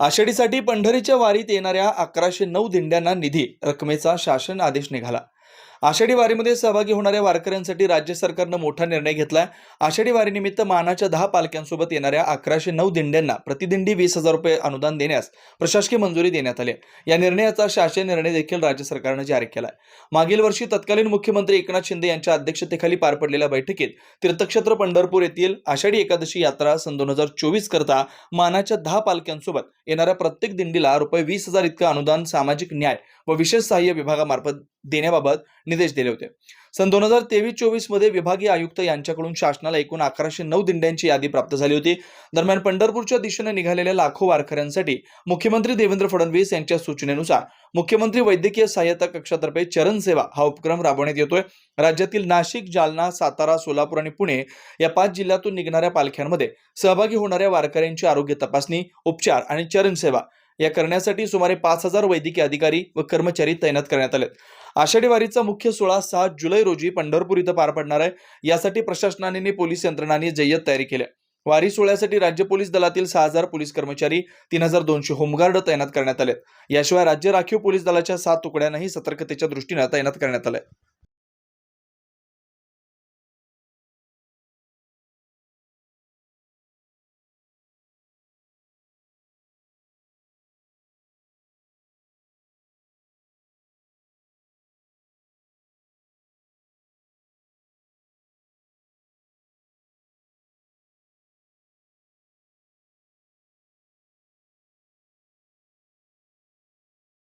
आषाढीसाठी पंढरीच्या वारीत येणाऱ्या अकराशे नऊ दिंड्यांना निधी रकमेचा शासन आदेश निघाला. आषाढी वारीमध्ये सहभागी होणाऱ्या वारकऱ्यांसाठी राज्य सरकारनं मोठा निर्णय घेतलाय आषाढी वारीनिमित्त मानाच्या दहा पालख्यांसोबत येणाऱ्या अकराशे नऊ दिंड्यांना प्रतिदिंडी वीस हजार रुपये अनुदान देण्यास प्रशासकीय मंजुरी देण्यात आली आहे. या निर्णयाचा शासन निर्णय देखील राज्य सरकारनं जारी केला आहे मागील वर्षी तत्कालीन मुख्यमंत्री एकनाथ शिंदे यांच्या अध्यक्षतेखाली पार पडलेल्या बैठकीत तीर्थक्षेत्र पंढरपूर येथील आषाढी एकादशी यात्रा सन दोन हजार चोवीस करता मानाच्या दहा पालख्यांसोबत येणाऱ्या प्रत्येक दिंडीला रुपये वीस हजार इतकं अनुदान सामाजिक न्याय व विशेष सहाय्य विभागामार्फत देण्याबाबत निर्देश दिले होते. सन दोन हजार तेवीस चोवीसमध्ये विभागीय आयुक्त यांच्याकडून शासनाला एकूण अकराशे नऊ दिंड्यांची यादी प्राप्त झाली होती. दरम्यान पंढरपूरच्या दिशेने निघालेल्या लाखो वारकऱ्यांसाठी मुख्यमंत्री देवेंद्र फडणवीस यांच्या सूचनेनुसार मुख्यमंत्री वैद्यकीय सहाय्यता कक्षातर्फे चरण सेवा हा उपक्रम राबवण्यात येतोय. राज्यातील नाशिक जालना सातारा सोलापूर आणि पुणे या पाच जिल्ह्यातून निघणाऱ्या पालख्यांमध्ये सहभागी होणाऱ्या वारकऱ्यांची आरोग्य तपासणी उपचार आणि चरण सेवा या करण्यासाठी सुमारे पाच हजार वैद्यकीय अधिकारी व कर्मचारी तैनात करण्यात आले आषाढी वारीचा मुख्य सोहळा सहा जुलै रोजी पंढरपूर इथं पार पडणार आहे. यासाठी प्रशासनाने पोलीस यंत्रणांनी जय्यत तयारी केली वारी सोहळ्यासाठी राज्य पोलीस दलातील सहा हजार पोलीस कर्मचारी तीन हजार दोनशे होमगार्ड तैनात करण्यात आले याशिवाय राज्य राखीव पोलीस दलाच्या सात तुकड्यांनाही सतर्कतेच्या दृष्टीनं तैनात करण्यात आले